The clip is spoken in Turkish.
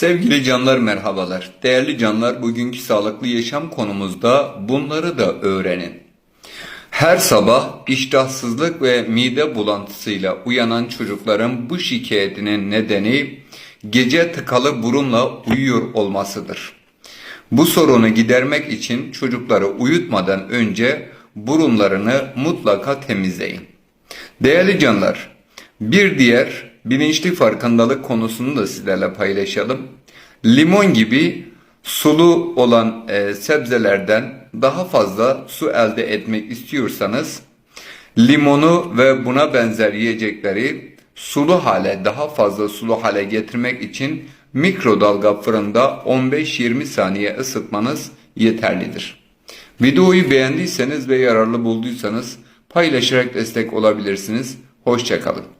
Sevgili canlar merhabalar. Değerli canlar bugünkü sağlıklı yaşam konumuzda bunları da öğrenin. Her sabah iştahsızlık ve mide bulantısıyla uyanan çocukların bu şikayetinin nedeni gece tıkalı burunla uyuyor olmasıdır. Bu sorunu gidermek için çocukları uyutmadan önce burunlarını mutlaka temizleyin. Değerli canlar, bir diğer bilinçli farkındalık konusunu da sizlerle paylaşalım. Limon gibi sulu olan e, sebzelerden daha fazla su elde etmek istiyorsanız limonu ve buna benzer yiyecekleri sulu hale daha fazla sulu hale getirmek için mikrodalga fırında 15-20 saniye ısıtmanız yeterlidir. Videoyu beğendiyseniz ve yararlı bulduysanız paylaşarak destek olabilirsiniz. Hoşçakalın.